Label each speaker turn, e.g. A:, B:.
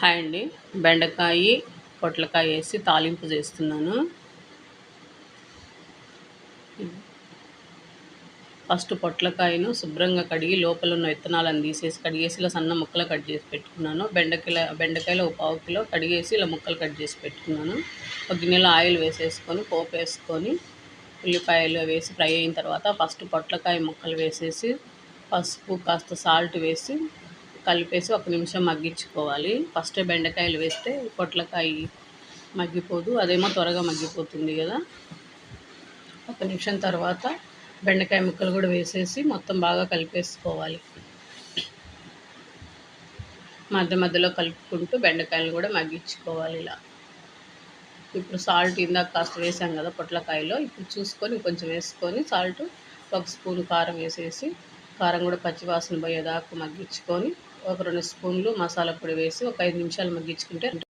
A: Hi అండి. బెండకాయ పొట్లకాయ వేసి తాలింపు చేస్తున్నాను. ఫస్ట్ పొట్లకాయను శుభ్రంగా కడిగి లోపల ఉన్న విత్తనాలను తీసేసి కడిగేసి ఇలా సన్న ముక్కలు కట్ చేసి పెట్టుకున్నాను. బెండకాయ బెండకాయలు ఒక పావు కిలో కడిగేసి ఇలా ముక్కలు కట్ చేసి పెట్టుకున్నాను. ఒక గిన్నెలో ఆయిల్ వేసేసుకొని పోపు వేసుకొని ఉల్లిపాయలు వేసి ఫ్రై అయిన తర్వాత ఫస్ట్ పొట్లకాయ ముక్కలు వేసేసి పసుపు కాస్త సాల్ట్ వేసి కలిపేసి ఒక నిమిషం మగ్గించుకోవాలి. ఫస్ట్ బెండకాయలు వేస్తే పొట్లకాయ మగ్గిపోదు. అదేమో త్వరగా మగ్గిపోతుంది కదా. ఒక నిమిషం తర్వాత బెండకాయ ముక్కలు కూడా వేసేసి మొత్తం బాగా కలిపేసుకోవాలి. మధ్య మధ్యలో కలుపుకుంటూ బెండకాయలు కూడా మగ్గించుకోవాలి ఇలా. ఇప్పుడు సాల్ట్ ఇందాక కాస్త వేసాం కదా పొట్లకాయలో. ఇప్పుడు చూసుకొని కొంచెం వేసుకొని సాల్ట్ ఒక స్పూన్ కారం వేసేసి కారం కూడా పచ్చివాసన పోయేదాకా మగ్గించుకొని ఒక రెండు స్పూన్లు మసాలా పొడి వేసి ఒక ఐదు నిమిషాలు మగ్గించుకుంటే